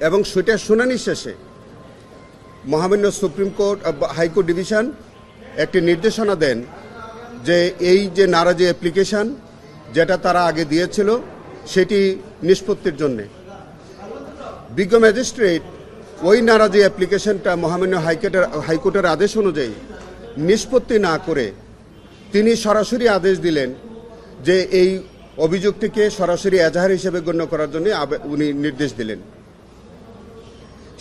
এবং সেটার শুনানি শেষে মহামান্য সুপ্রিম কোর্ট হাইকোর্ট ডিভিশন একটি নির্দেশনা দেন যে এই যে নারাজি অ্যাপ্লিকেশন যেটা তারা আগে দিয়েছিল, সেটি নিষ্পত্তির জন্যে। বিজ্ঞ ম্যাজিস্ট্রেট ওই নারাজি অ্যাপ্লিকেশনটা মহামান্য হাইকোর্টের হাইকোর্টের আদেশ অনুযায়ী নিষ্পত্তি না করে তিনি সরাসরি আদেশ দিলেন যে এই অভিযোগটিকে সরাসরি এজাহার হিসেবে গণ্য করার জন্য উনি নির্দেশ দিলেন।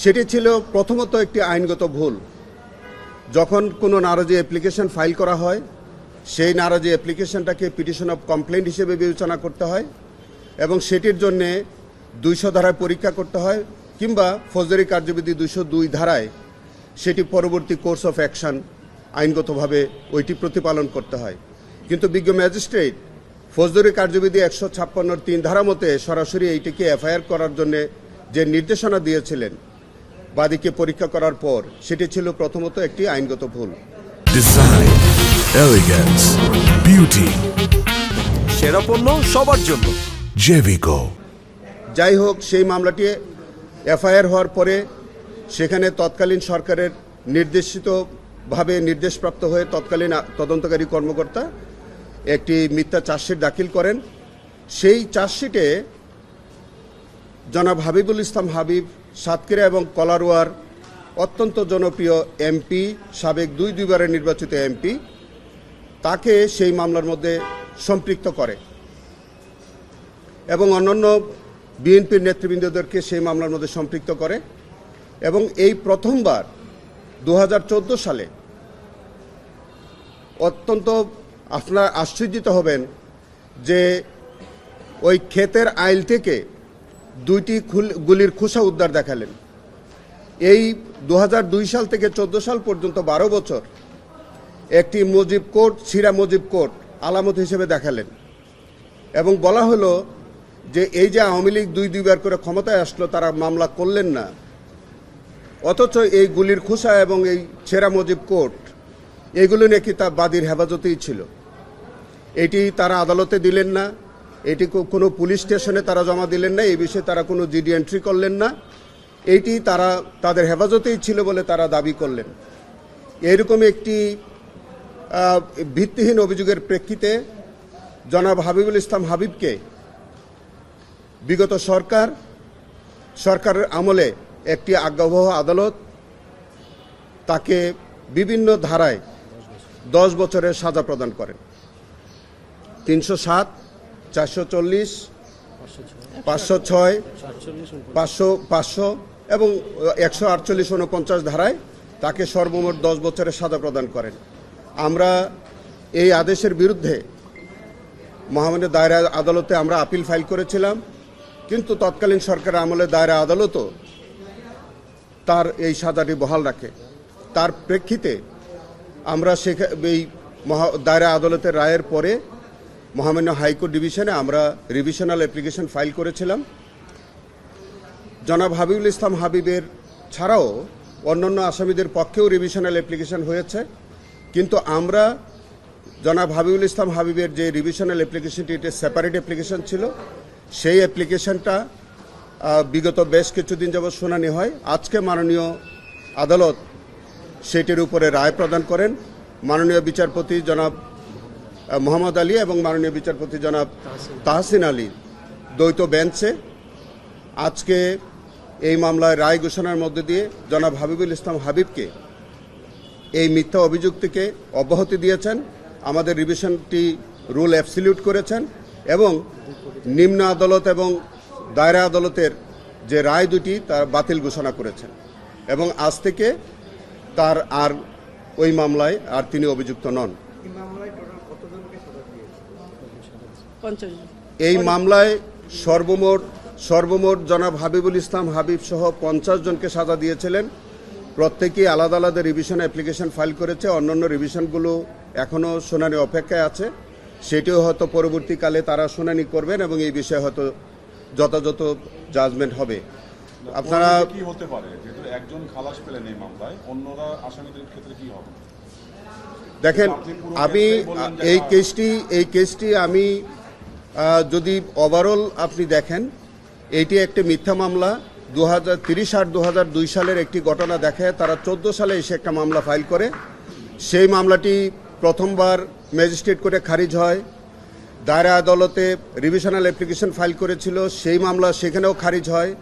সেটি ছিল প্রথমত একটি আইনগত ভুল। যখন কোনো নারাজি অ্যাপ্লিকেশন ফাইল করা হয়, সেই নারাজি অ্যাপ্লিকেশনটাকে পিটিশন অফ কমপ্লেন্ট হিসেবে বিবেচনা করতে হয় এবং সেটির জন্যে দুইশো ধারায় পরীক্ষা করতে হয় কিংবা ফৌজদারি কার্যবিধি দুইশো দুই ধারায় সেটি পরবর্তী কোর্স অফ অ্যাকশন আইনগতভাবে ওইটি প্রতিপালন করতে হয়। কিন্তু বিজ্ঞ ম্যাজিস্ট্রেট ফৌজদারি কার্যবিধি একশো ছাপ্পান্নর তিন ধারা মতে সরাসরি এইটিকে এফআইআর করার জন্য যে নির্দেশনা দিয়েছিলেন বাদীকে পরীক্ষা করার পর সেটি ছিল প্রথমত একটি আইনগত ভুল। সেরা পণ্য সবার জন্য. যাই হোক সেই মামলাটি এফআইআর হওয়ার পরে সেখানে তৎকালীন সরকারের নির্দেশিতভাবে নির্দেশপ্রাপ্ত হয়ে তৎকালীন তদন্তকারী কর্মকর্তা একটি মিথ্যা চার্জশিট দাখিল করেন। সেই চার্জশিটে জনাব হাবিবুল ইসলাম হাবিব সাতক্ষীরা এবং কলারোয়ার অত্যন্ত জনপ্রিয় এমপি, সাবেক দুই দুইবারের নির্বাচিত এমপি, তাকে সেই মামলার মধ্যে সম্পৃক্ত করে। এবং অন্যান্য বিএনপির নেতৃবৃন্দদেরকে সেই মামলার মধ্যে সম্পৃক্ত করে। এবং এই প্রথমবার দু হাজার চোদ্দ সালে অত্যন্ত আপনারা আশ্চর্যিত হবেন যে ওই ক্ষেতের আইল থেকে দুইটি গুলির খোসা উদ্ধার দেখালেন। এই দু হাজার দুই সাল থেকে চোদ্দ সাল পর্যন্ত বারো বছর একটি মুজিব কোর্ট, সিরা মুজিব কোর্ট আলামত হিসেবে দেখালেন। এবং বলা হলো যে এই যে আওয়ামী লীগ দুই দুইবার করে ক্ষমতায় আসলো, তারা মামলা করলেন না। অথচ এই গুলির খোসা এবং এই ছেঁড়া মজিব কোর্ট, এগুলো নাকি তার বাদীর হেফাজতেই ছিল। এটি তারা আদালতে দিলেন না। এটি কোনো পুলিশ স্টেশনে তারা জমা দিলেন না, এই বিষয়ে তারা কোনো জিডি এন্ট্রি করলেন না। এইটি তারা তাদের হেফাজতেই ছিল বলে তারা দাবি করলেন। এরকম একটি ভিত্তিহীন অভিযোগের প্রেক্ষিতে জনাব হাবিবুল ইসলাম হাবিবকে বিগত সরকার, সরকারের আমলে একটি আজ্ঞাবহ আদালত তাকে বিভিন্ন ধারায় দশ বছরের সাজা প্রদান করেন। তিনশো সাত চারশো চল্লিশ পাঁচশো ছয়। পাঁচশো পাঁচশো এবং একশো আটচল্লিশ উনপঞ্চাশ ধারায় তাকে সর্বমোট দশ বছরের সাজা প্রদান করেন। আমরা এই আদেশের বিরুদ্ধে মহামান্য দায়রা আদালতে আমরা আপিল ফাইল করেছিলাম কিন্তু তৎকালীন সরকারের আমলে দায়রা আদালতও তার এই সাজাটি বহাল রাখে। তার প্রেক্ষিতে আমরা সেখানে এই মহা দায়রা আদালতের রায়ের পরে মহামান্য হাইকোর্ট ডিভিশনে আমরা রিভিশনাল অ্যাপ্লিকেশন ফাইল করেছিলাম। জনাব হাবিবুল ইসলাম হাবিবের ছাড়াও অন্যান্য আসামিদের পক্ষেও রিভিশনাল অ্যাপ্লিকেশন হয়েছে। কিন্তু আমরা জনাব হাবিবুল ইসলাম হাবিবের যে রিভিশনাল অ্যাপ্লিকেশনটি এটি সেপারেট অ্যাপ্লিকেশন ছিল। সেই অ্যাপ্লিকেশনটা বিগত বেশ কিছুদিন যাবৎ শুনানি হয়। আজকে মাননীয় আদালত সেটির উপরে রায় প্রদান করেন। মাননীয় বিচারপতি জনাব মোহাম্মদ আলী এবং মাননীয় বিচারপতি জনাব তাহসিন আলী। দ্বৈত বেঞ্চে। আজকে এই মামলায় রায় ঘোষণার মধ্যে দিয়ে জনাব হাবিবুল ইসলাম হাবিবকে এই মিথ্যা অভিযোগ থেকে অব্যাহতি দিয়েছেন আমাদের রিভিশনটি রুল অ্যাবসলিউট করেছেন এবং নিম্ন আদালত এবং দায়রা আদালতের যে রায় দুটি তার বাতিল ঘোষণা করেছেন এবং আজ থেকে তার আর ওই মামলায় আর তিনি অভিযুক্ত নন। এই মামলায় সর্বমোট সর্বমোট জনাব হাবিবুল ইসলাম হাবিব সহ পঞ্চাশ জনকে সাজা দিয়েছিলেন। প্রত্যেকেই আলাদা আলাদা রিভিশন অ্যাপ্লিকেশন ফাইল করেছে অন্যান্য রিভিশনগুলো এখনও শুনানি অপেক্ষায় আছে। সেটিও হয়তো পরবর্তীকালে তারা শুনানি করবেন এবং এই বিষয়ে হয়তো যথাযথ জাজমেন্ট হবে। আপনারা কি হতে পারে? যেহেতু একজন খালাস পেলেন এই মামলায় অন্যরা আসামিদের ক্ষেত্রে কি হবে? দেখেন, আমি, এই কেসটি এই কেসটি আমি যদি ওভারঅল আপনি দেখেন, এটি একটি মিথ্যা মামলা। দু হাজার তিরিশ আট দু হাজার দুই সালের একটি ঘটনা দেখে তারা চোদ্দ সালে এসে একটা মামলা ফাইল করে। সেই মামলাটি প্রথমবার ম্যাজিস্ট্রেট কোর্টে খারিজ হয়। দায়রা আদালতে রিভিশনাল অ্যাপ্লিকেশন ফাইল করেছিল। সেই মামলা সেখানেও খারিজ হয়।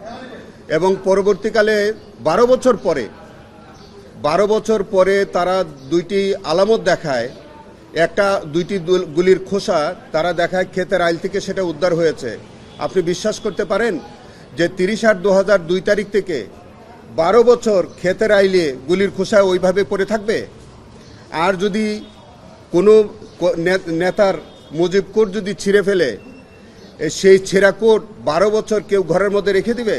এবং পরবর্তীকালে বারো বছর পরে বারো বছর পরে তারা দুইটি আলামত দেখায়। একটা দুইটি গুলির খোসা তারা দেখায় ক্ষেতের আইল থেকে, সেটা উদ্ধার হয়েছে। আপনি বিশ্বাস করতে পারেন যে তিরিশ আট দু তারিখ থেকে বারো বছর ক্ষেতের আইলে গুলির খোসা ওইভাবে পড়ে থাকবে? আর যদি কোনো নেতার মুজিব কোট যদি ছিঁড়ে ফেলে সেই ছেঁড়া কোট বারো বছর কেউ ঘরের মধ্যে রেখে দিবে?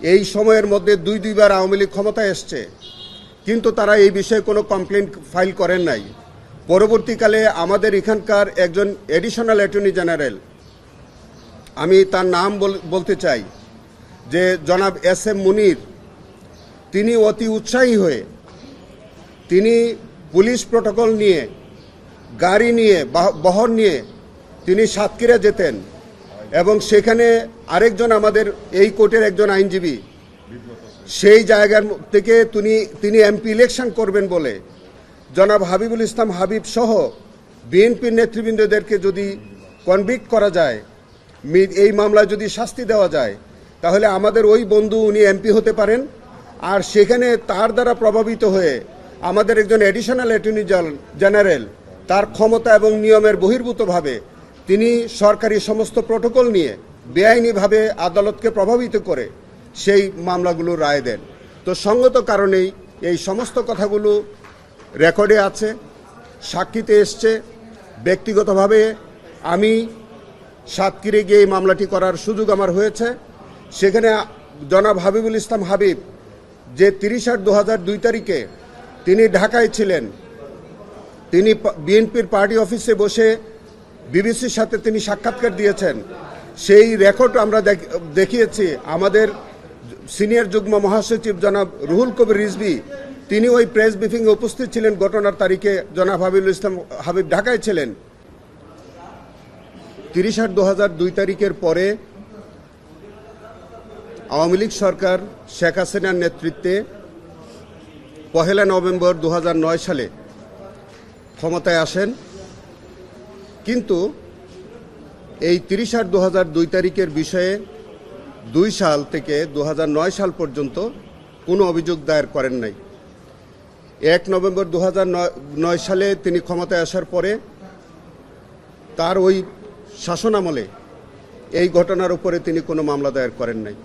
এই সময়ের মধ্যে দুই দুইবার আওয়ামী লীগ ক্ষমতায় এসছে। কিন্তু তারা এই বিষয়ে কোনো কমপ্লেন ফাইল করেন নাই। পরবর্তীকালে আমাদের এখানকার একজন এডিশনাল অ্যাটর্নি জেনারেল আমি তার নাম বল- বলতে চাই, যে জনাব এস এম মুনির, তিনি অতি উৎসাহী হয়ে, তিনি পুলিশ প্রোটোকল নিয়ে, গাড়ি নিয়ে, বাহ- বহর নিয়ে, তিনি সাতক্ষীরা যেতেন এবং সেখানে আরেকজন আমাদের এই কোর্টের একজন আইনজীবী সেই জায়গার থেকে তিনি তিনি এমপি ইলেকশন করবেন বলে। জনাব হাবিবুল ইসলাম হাবিব সহ বিএনপির নেতৃবৃন্দদেরকে যদি কনভিক্ট করা যায় এই মামলায় যদি শাস্তি দেওয়া যায়, তাহলে আমাদের ওই বন্ধু উনি এমপি হতে পারেন। আর সেখানে তার দ্বারা প্রভাবিত হয়ে আমাদের একজন অ্যাডিশনাল অ্যাটর্নি জেনারেল তার ক্ষমতা এবং নিয়মের বহির্ভূতভাবে তিনি সরকারি সমস্ত প্রোটোকল নিয়ে বেআইনিভাবে আদালতকে প্রভাবিত করে সেই মামলাগুলো রায় দেন। তো সঙ্গত কারণেই এই সমস্ত কথাগুলো রেকর্ডে আছে, সাক্ষীতে এসছে। ব্যক্তিগতভাবে আমি সাতক্ষীরে গিয়ে এই মামলাটি করার সুযোগ আমার হয়েছে। সেখানে জনাব হাবিবুল ইসলাম হাবিব যে তিরিশ আট দু দুই তারিখে তিনি ঢাকায় ছিলেন, তিনি বিএনপির পার্টি অফিসে বসে বিবিসির সাথে তিনি সাক্ষাৎকার দিয়েছেন। সেই রেকর্ড আমরা দেখ- দেখিয়েছি। আমাদের সিনিয়র যুগ্ম মহাসচিব জনাব রুহুল কবির রিজভি, তিনি ওই প্রেস ব্রিফিংয়ে উপস্থিত ছিলেন, ঘটনার তারিখে জনাব হাবিবুল ইসলাম হাবিব ঢাকায় ছিলেন। তিরিশ আট দু দুই তারিখের পরে আওয়ামী লীগ সরকার শেখ হাসিনার নেতৃত্বে পহেলা নভেম্বর দু হাজার নয় সালে ক্ষমতায় আসেন। কিন্তু এই তিরিশ আট দু তারিখের বিষয়ে দুই সাল থেকে দু হাজার নয় সাল পর্যন্ত কোনো অভিযোগ দায়ের করেন নাই। এক নভেম্বর দু সালে তিনি ক্ষমতায় আসার পরে তার ওই শাসনামলে এই ঘটনার উপরে তিনি কোনো মামলা দায়ের করেন নাই।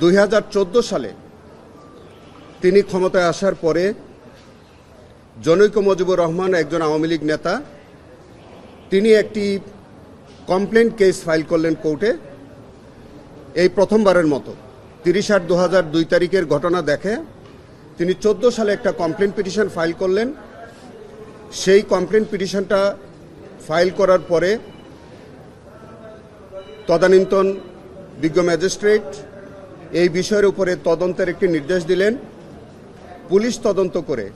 দুই হাজার চোদ্দ সালে তিনি ক্ষমতায় আসার পরে জনৈক মজিবুর রহমান একজন আওয়ামী লীগ নেতা, তিনি একটি কমপ্লেন কেস ফাইল করলেন কোর্টে। এই প্রথমবারের মতো। তিরিশ আট দু হাজার দুই তারিখের ঘটনা দেখে তিনি চোদ্দ সালে একটা কমপ্লেন পিটিশন ফাইল করলেন। সেই কমপ্লেন পিটিশনটা ফাইল করার পরে তদানীন্তন বিজ্ঞ ম্যাজিস্ট্রেট এই বিষয়ের উপরে তদন্তের একটি নির্দেশ দিলেন। পুলিশ তদন্ত করে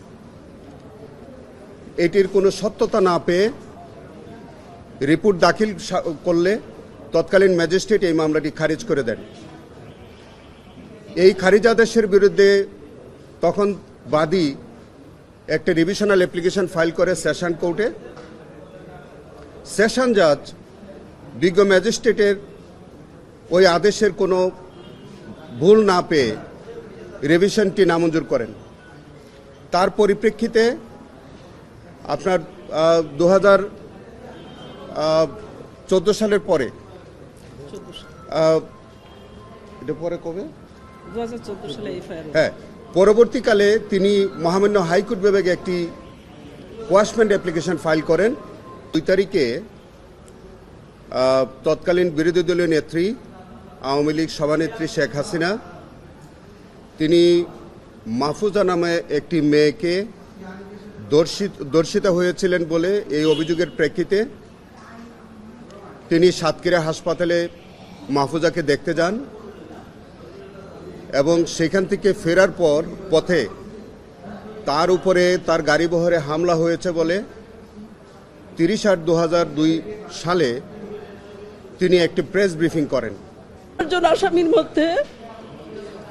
এটির কোনো সত্যতা না পেয়ে রিপোর্ট দাখিল করলে তৎকালীন ম্যাজিস্ট্রেট এই মামলাটি খারিজ করে দেন। এই খারিজ আদেশের বিরুদ্ধে তখন বাদী একটা রিভিশনাল অ্যাপ্লিকেশন ফাইল করে সেশন কোর্টে সেশন জাজ বিজ্ঞ ম্যাজিস্ট্রেটের ওই আদেশের কোনো ভুল না পেয়ে রিভিশনটি নামঞ্জুর করেন। তার পরিপ্রেক্ষিতে আপনার দু হাজার চোদ্দ সালের পরে এটা পরে কবে? হ্যাঁ পরবর্তীকালে তিনি মহামান্য হাইকোর্ট বিভাগে একটি ওয়াশমেন্ট অ্যাপ্লিকেশন ফাইল করেন। দুই তারিখে তৎকালীন বিরোধী দলীয় নেত্রী আওয়ামী লীগ সভানেত্রী শেখ হাসিনা তিনি মাহফুজা নামে একটি মেয়েকে দর্শিত দর্শিতা হয়েছিলেন বলে এই অভিযোগের প্রেক্ষিতে তিনি সাতক্ষীরা হাসপাতালে মাহফুজাকে দেখতে যান এবং সেখান থেকে ফেরার পর পথে তার উপরে তার গাড়ি বহরে হামলা হয়েছে বলে তিরিশ আট দু সালে তিনি একটি প্রেস ব্রিফিং করেন। চারজন আসামির মধ্যে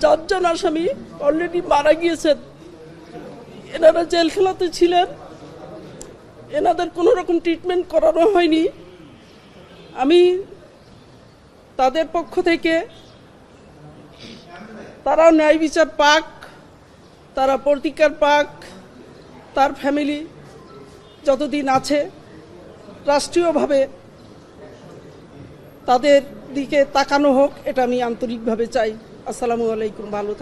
চারজন আসামি অলরেডি মারা গিয়েছেন। এনারা জেলখানাতে ছিলেন। এনাদের কোনো রকম ট্রিটমেন্ট করানো হয়নি। আমি তাদের পক্ষ থেকে তারা ন্যায় বিচার পাক, তারা প্রতিকার পাক, তার ফ্যামিলি যতদিন আছে রাষ্ট্রীয়ভাবে তাদের দিকে তাকানো হোক, এটা আমি আন্তরিকভাবে চাই। আসসালামু আলাইকুম, ভালো থাকুন।